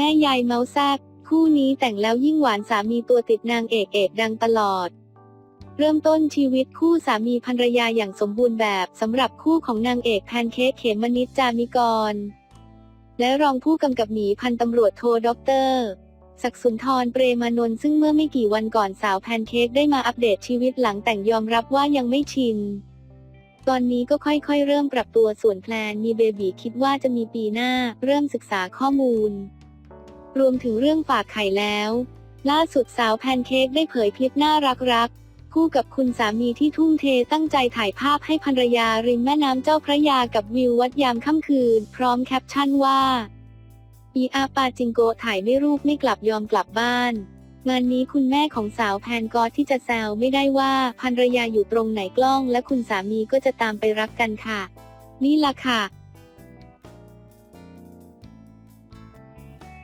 แม่ยายเมาแซบคู่นี้แต่งแล้วยิ่งหวานสามีตัวติดนางเอกเอกดังตลอด เริ่มต้นชีวิตคู่สามีภรรยาอย่างสมบูรณ์แบบสำหรับคู่ของนางเอกแพนเค้กเขมมนิดจามิกร และรองผู้กำกับหนีพันตำรวจโทด็อกเตอร์ศักสุนทรเปรมานนท์ซึ่งเมื่อไม่กี่วันก่อนสาวแพนเค้กได้มาอัปเดตชีวิตหลังแต่งยอมรับว่ายังไม่ชิน ตอนนี้ก็ค่อยๆ เริ่มปรับตัวส่วนแพลนมีเบบีคิดว่าจะมีปีหน้า เริ่มศึกษาข้อมูล รวมถึงเรื่องฝากไข่แล้ว ล่าสุดสาวแพนเค้กได้เผยคลิปน่ารักๆ คู่กับคุณสามีที่ทุ่มเทตั้งใจถ่ายภาพให้ภรรยาริมแม่น้ำเจ้าพระยากับวิววัดยามค่ำคืน พร้อมแคปชั่นว่า อีอาปาจิงโกถ่ายไม่รูปไม่กลับยอมกลับบ้าน งานนี้คุณแม่ของสาวแพนก็ที่จะแซวไม่ได้ว่าภรรยาอยู่ตรงไหนกล้อง และคุณสามีก็จะตามไปรักกันค่ะ นี่ล่ะค่ะ